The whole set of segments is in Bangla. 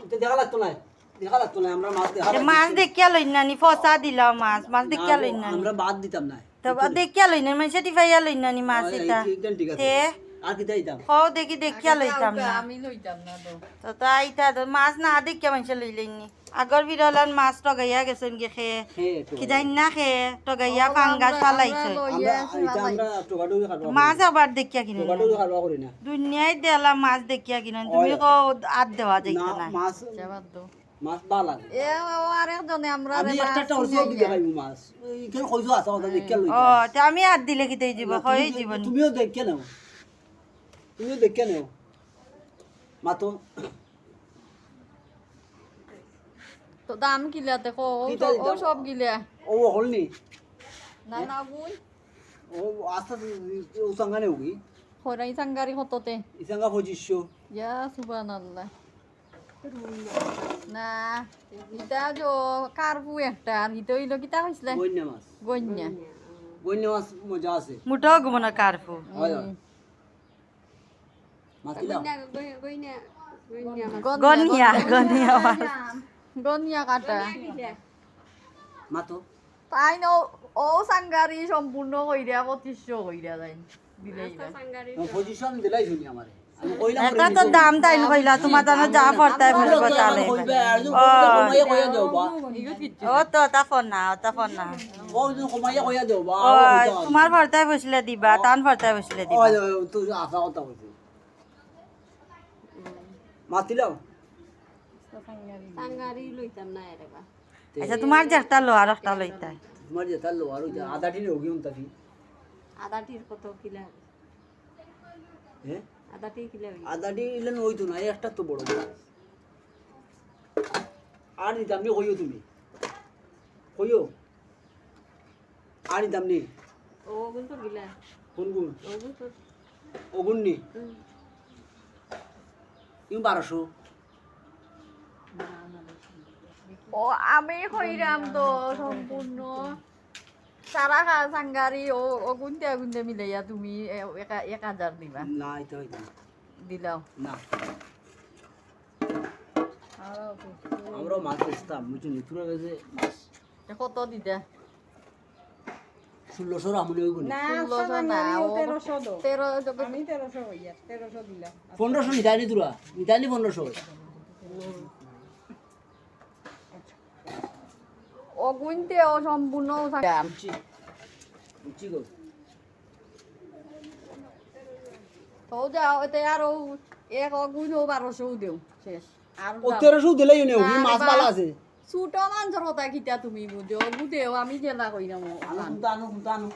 আর দেখা লাগতো না দেখা লাগতো না আমরা মাছ দেখা মাছ দেখিয়া লই না নি ফসা দিলাম মাছ মাছ দেখিয়া লই না আমরা বাদ দিতাম না। তো দেখিয়া লই না মানে সেটি ফাইয়া লই না নি মাছ এটা। ঠিক আছে। আর দেখি দেখিয়া লইতাম না। আমি লইতাম না তো। তো তো মাছ না দেখিয়া মানুষ আগর মাছ টগাইয়া গেছেন গে খে। কি জানি না খে টগাইয়া খাওয়া মাছ আবার দেখিয়া কিনে দুনিয়ায় দেলা মাছ দেখিয়া কিনে তুমি কো আদ দেওয়া না যাইতো না মাছ মাছ ভালো এ আরেকজনে আমরা আমি একটা একটা হচ্ছে কি মাছ। এইখানে কইছো আছে কথা দেখে লই ও তে আমি হাত দিলে কি দেই যাব হয় জীবন। তুমিও দেখে নাও। তুমিও দেখে নাও। মাতো। তো দাম কো ও? সব গিলা। ও হলনি। না না বুই ও আস্তে ও সঙ্গানে হোগি হরাই সাঙ্গারি হততে। ইসাঙ্গা ইয়া সুবহানাল্লাহ। না ইটা যো কারবু একটা? আর ইতো ইলো কিতা হইছলে বন্যা মাছ। গন্যা বন্যা মাছ মজা আছে। হয় হয়। মাছ কিলাও গনিয়া গনিয়া গনিয়া কাটা। মাতো। তাই ন ও সাঙ্গারি সম্পূর্ণ কইরা পঁচিশশো এটা তো দাম তাই কইলা তোমার জানো যা পড়তাই ফেলব তালে। ও তো তা ফোন না ও তা ফোন না। তোমার বসলে দিবা টান ভরতাই বসলে দিবা। মাতিলাও আচ্ছা তোমার যে একটা লো আর একটা লইতাই তোমার যেটা লো আর আধা টিনে হোগি উনতাকি আদাটির কত কিলা? হ্যাঁ আদাটি কিলা হইল। আদাটি ইলেন হইতো না এই একটা তো বড়। আর নি কইও তুমি। কইও আর নি। কিন্তু গিলা। কোন গুণ ওগুন নি? ইউ বারোশো। ও আমি কইরাম তো সম্পূর্ণ। সারা খা সাঙ্গারি ও ও গুনতে গুনতে মিলাইয়া তুমি এক এক হাজার দিবা। না এটা হইতো দিলাও। না। আমরা মাছ বেচতাম বুঝছেন তুরা গেছে মাছ। কত দিতে ষোলোশো রামুনি ওই গুণে ষোলোশো না ও তেরো পনেরোশো নিতানি তুরা নিতানি পনেরোশো ও গুনতে ও সম্পূর্ণ সাঙ্গাম বুঝছি বুঝছি গো। তো যাও এতে আর এক অগুন বারোশো দেও শেষ। আর তেরোশো দিলেই মাছ পালা আছে। ছোট মাঞ্চর কথা কিতা তুমি বুঝো বুঝেও আমি জেলা হুতা আনো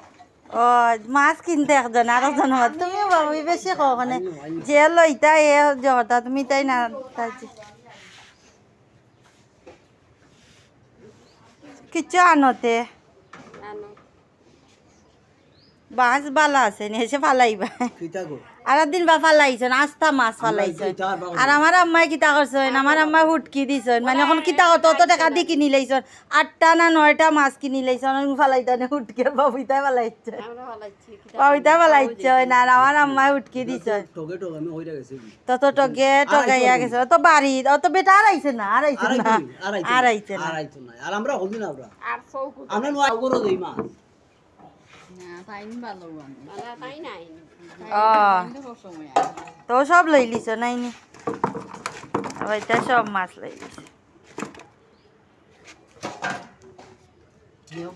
ও মাছ কিনতে একজন আর একজন তুমি বাবু বেশি কখনে যে লইতা এ জহতা তুমি তাই না তাই কিচ্ছু আনতে আনো। বাঁশ বালা আছে নি এসে ফালাইবা। গো? আর দিন বা ফালাইছেন আস্তা মাছ ফালাইছেন। আর আমার আম্মাই কিতা করছেন আমার আম্মাই হুটকি দিছেন? মানে এখন কিতা কত অত টাকা দি কিনি লাইছেন? আটটা না নয়টা মাছ কিনি লাইছেন ফালাইতা নে হুটকি বাবুইতাই ফালাইছে। বাবুইতাই ফালাইছেন আর আমার আম্মাই হুটকি দিছেন? তত টগে টগাইয়া গেছে তো বাড়ি অত বেটা আর আইছে না আর আইছে না আর আইছে না। আর আইতো না আর আমরা হবি না আমরা আমরা তো সব লই লিছ নাই নি? ওইটা সব মাছ লই লিছ নিও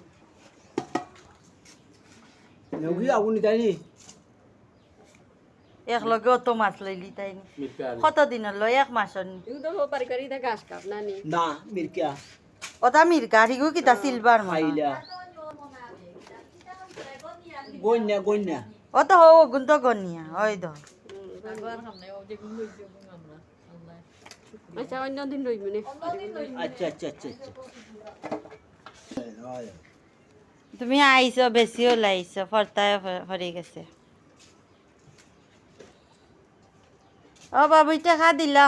নেউগি আগুনি তাই নি এক লগে অত মাছ লইলি তাই নি কত দিনের লয়? এক মাসর নি? ওটা মির গাড়িগু কিতা সিলভার মাছ খাইলা। গন্যা গন্যা ও তো হো গুণ তো গনিয়া ওই আচ্ছা অন্য দিন রইব নে আচ্ছা আচ্ছা আচ্ছা আচ্ছা। তুমি আইছো বেশিও লাইছো ফরতায় ফরি গেছে। ও বাবু ইটা খা দিলা।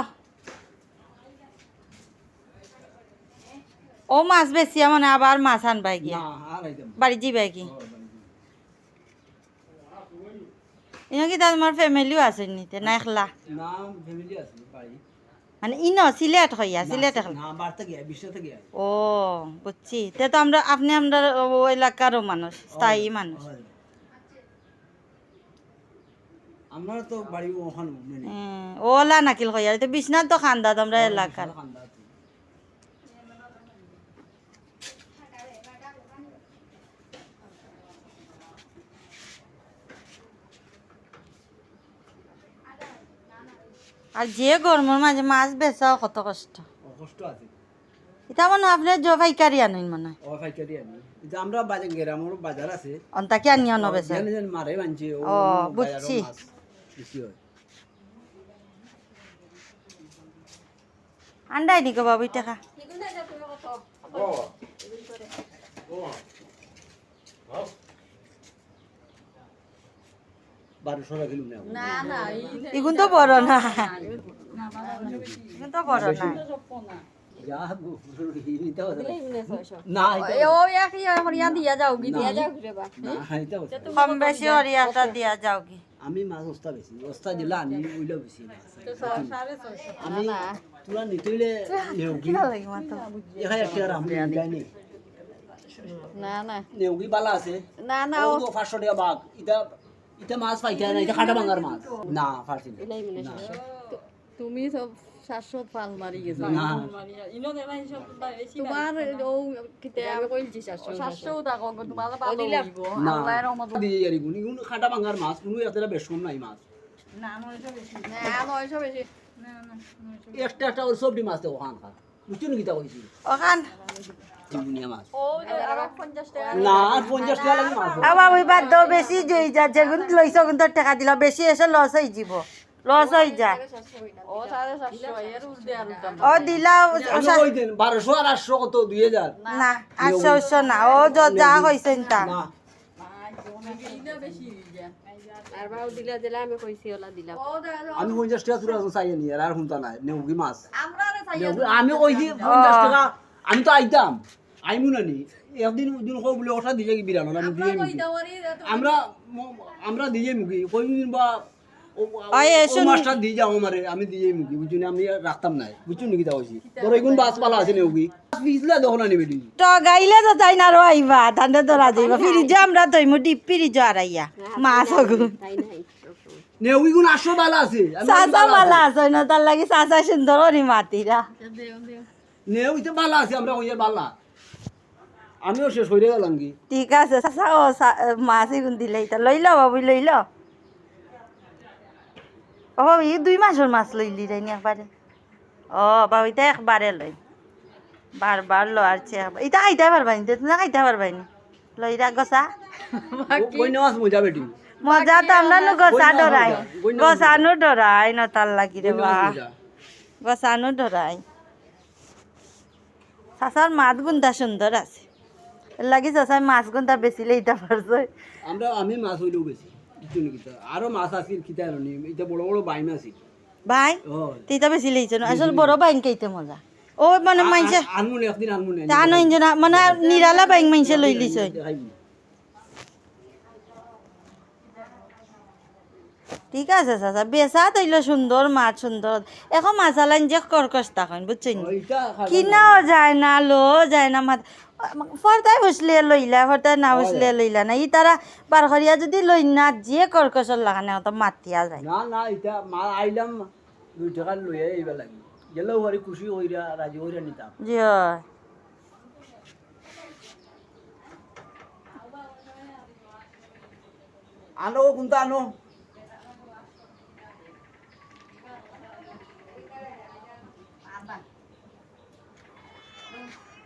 ও মাছ বেশি মানে আবার মাছ আনবাই গিয়া। না বাড়ি যাবাই কি? ইনো কি তোমার ফ্যামিলিও আছে নিতে না একলা মানে ইনো সিলেট হইয়া সিলেট একলা ও বুঝছি তে তো আমরা আপনি আমরা এলাকারও মানুষ স্থায়ী মানুষ। আমরা তো বাড়ি ওখানে ওলা নাকিল হইয়া তো বিশ্বনাথ তো খান্দা তোমরা এলাকার আর যে গরমের মাঝে মাছ বেচাও কত কষ্ট। কষ্ট আছে এটা মনে আপনার জো পাইকারি আনুন মনে। ও ফাইকারি আমি এটা আমরা বাজার গ্রামের বাজার আছে। আনিও মারে ও বুঝছি। আন্ডাই নিকো বাবু টাকা। বারোশো কিলো না এগুন তো বড় না। এগুন তো বড় না। আমি মাছ ওস্তা বেশি ওস্তা দিলে আমি উইলে বেশি আমি তোরা নিতইলে এখানে একটা আমি যাইনি না না। নেউগি বালা আছে। না না ও। তো পাঁচশো টাকা বাঘ। এটা এটা মাছ পাইতে না এটা কাটা ভাঙার মাছ না পারছি না এলাই না। তুমি সব শাশ্বত পাল মারি গেছো না তোমার ও কিতে আমি কইলছি চারশো শাশ্বত থাকো তোমার পাল দিলাম। আল্লাহর রহমত দিয়ে ইয়ারি গুনি গুনি কাটা ভাঙার মাছ কোনো নাই মাছ না নয়শো বেশি একটা একটা ওর সবটি মাছ দেবো খান বুঝছ নাকি তা কইছি ওখান না পঞ্চাশ টাকা বেশি যা যেগুন লইছ কিন্তু টাকা দিল বেশি এসে লস হয়ে যাব। লস হয়ে যায় ও বারোশো আর আটশো কত? দুই হাজার? না আটশো উটশো না ও যত যা হয়েছে তা। না। বেশি যায় আর বাউ দিলা দিলা আমি পঞ্চাশ টাকা চাই নি আর শুনতা নাই নেউগি মাছ। আমি কইছি পঞ্চাশ টাকা আমি তো আইতাম। আইমু না নি একদিন দিন কো বলে ওটা দিয়ে কি বিরানো আমি দিয়ে মুখি আমরা আমরা দিয়ে মুখি। কইদিন বা ওই দিয়ে যাও আমারে আমি দিয়ে মুখি। বুঝছ আমি রাখতাম নাই। বুঝছ নাকি তা কইছি তোর এগুন বাস পালা আছে নেউগি পিছলা দেখো না নিবি তো গাইলে তো তাই না রো আইবা ফিরিজ আমরা তৈমু ডিপ ফিরিজ আরাইয়া। মাছ হগুন তাই নেউগি গুণ বালা আছে। বালা আছে। না তার লাগি সুন্দর নি মাতিরা। তো বালা আছে আমরা কইয়ার বালা। আমিও শেষ হয়ে গেলাম কি ঠিক আছে চাচা ও মাছ এগুন দিলে এটা লইল বাবু লইল ও বাবু ই দুই মাসের মাছ লইলি রে নি একবারে ও বাবু এটা একবারে লই বারবার লো আর চে এটা খাইতে পারবানি তুমি না খাইতে পারবানি লইরা গসা মজা বেটি মজা তো আমরা নো গসা ডরাই গসানো ডরাই ন তার লাগি রে বা গসানো ডরাই চাচার মাছ গুন্দা সুন্দর আছে। লাগি চাচাই মাছ গুন্দা বেশি লইতে পারছে আমরা আমি মাছ হইলেও বেশি তা। আরও মাছ আছিল কিতা নি এটা বড় বড় বাইম আছিল ভাই তিতা বেশি লইছে না আসল বড় বাইন কেইতে মজা ও মানে মাইছে আনমুন একদিন আনমুন জানো ইঞ্জনা মানে নিরালা বাইন মাইছে লই লিছে ঠিক আছে চাচা। বেচা তৈল সুন্দর মাছ সুন্দর। এখন মাছালাইন যে কর্কশ তখন বুঝছেন কিনাও যায় না লো যায় না মাত ফরতাই বসলে লইলা ফরতাই না বসলে লইলা না। ই তারা বারঘরিয়া যদি লই না যে কর্কশর লাগানে অত মাতিয়া যায়। না না এটা মা আইলাম দুই টাকা লইয়া এইবার লাগি। গেলেও হরি খুশি হইরা রাজি হইরা নিতাম জি আনো কোনটা আনো?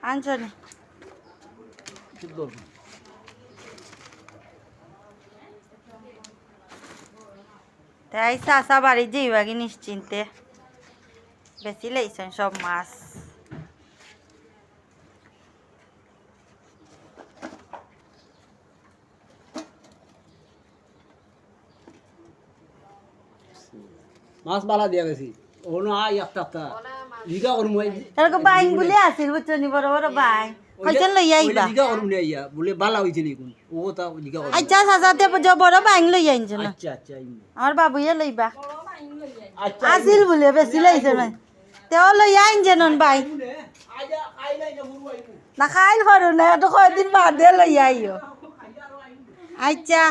আনছনি তাই চাষা বাড়ি যাইবা কি নিশ্চিন্তে। বেশি লাইছেন সব মাছ। মাছ বালা দিয়া গেছি। ও না আই একটা লিগা করমু এরকম বাইন বলে আসিল বুঝছনি বড় বড় বাইন কইছেন লই আইবা জিগা করুন নে ইয়া বলে বালা হইছে নি কোন ও তা জিগা করুন আচ্ছা চাচা তে বড় বাইং লই আইনছে না আচ্ছা আচ্ছা। আমার বাবুয়ে লইবা আচ্ছা আছিল বলে বেশি লইছে না তেও লই বাই নে আইজা আইলাই না মুরু আইমু না খাইল পারো না তো কয়দিন বাদে লই আইও আচ্ছা